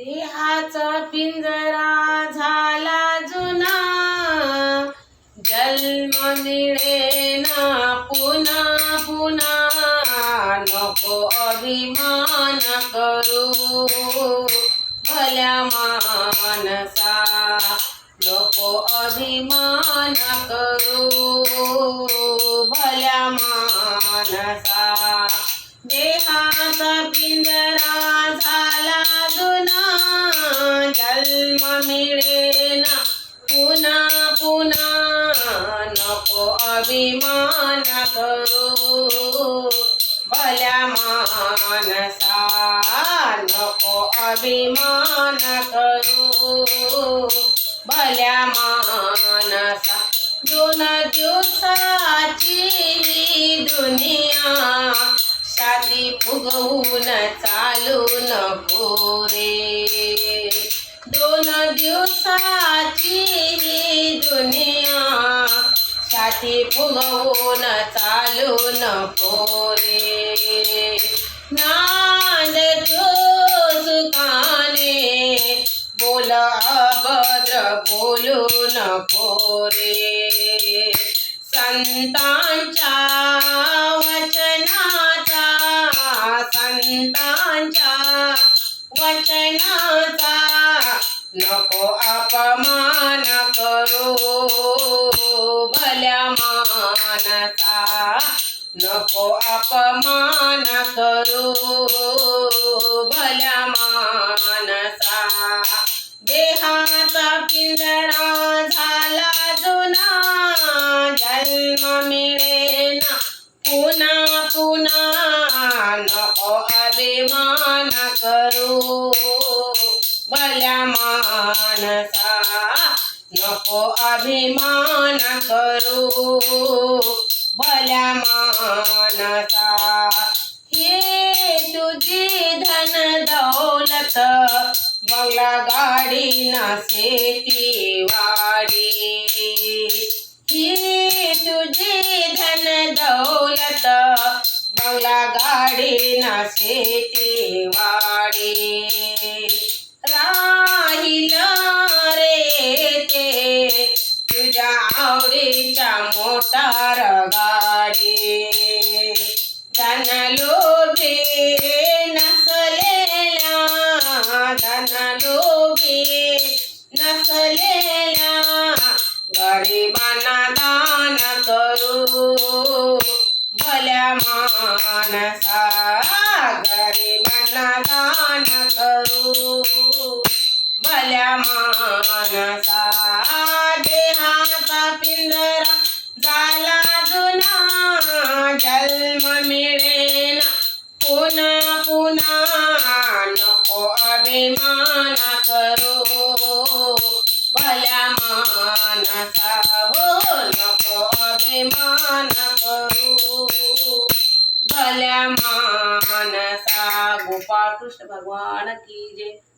देहाचा पिंजरा झाला जुना. जन्म मिळेना पुन्हा पुन्हा. नको अभिमान करू. भल्या मानसा. नको अभिमान करू. भल्या मानसा. देहाचा ना पुन्हा पुन्हा नको अभिमान करू. भल्या मानसा नको अभिमान करू. भल्या मानसा दोन दिवसाची ही दुनिया शादी फुगवून चालू नको रे. दोन दिवसाची ही दुनिया. साठी फुगवून चालू नको रे नांद तो सुखाने बोल अभद्र बोलू नको रे संतांच्या वचनाचा संतांच्या वचनाचा नको अपमान करू. भल्या मानसा नको अपमान करू. भल्या मानसा देहाचा पिंजरा झाला जुना. जन्म मिळेना पुन्हा पुन्हा करू भल्या मानसा नको अभिमान करू. भल्या मानसा हे तुझी धन दौलत बंगला गाडी ना शेती बंगला गाडी ना शेती वाडी. राहील रे ते तुझ्या आवडीच्या मोटार गाडी. धन लोभी नसलेला धन लोभी नसलेला गरिबांना दान करू. भल्या मानसा गरिबांना दान करू भल्या मानसा देहाचा पिंजरा झाला जुना जन्म मिळेना. पुन्हा पुन्हा नको अभिमान करू. भल्या मानसा मनसा गोपाळ कृष्ण भगवान की जय।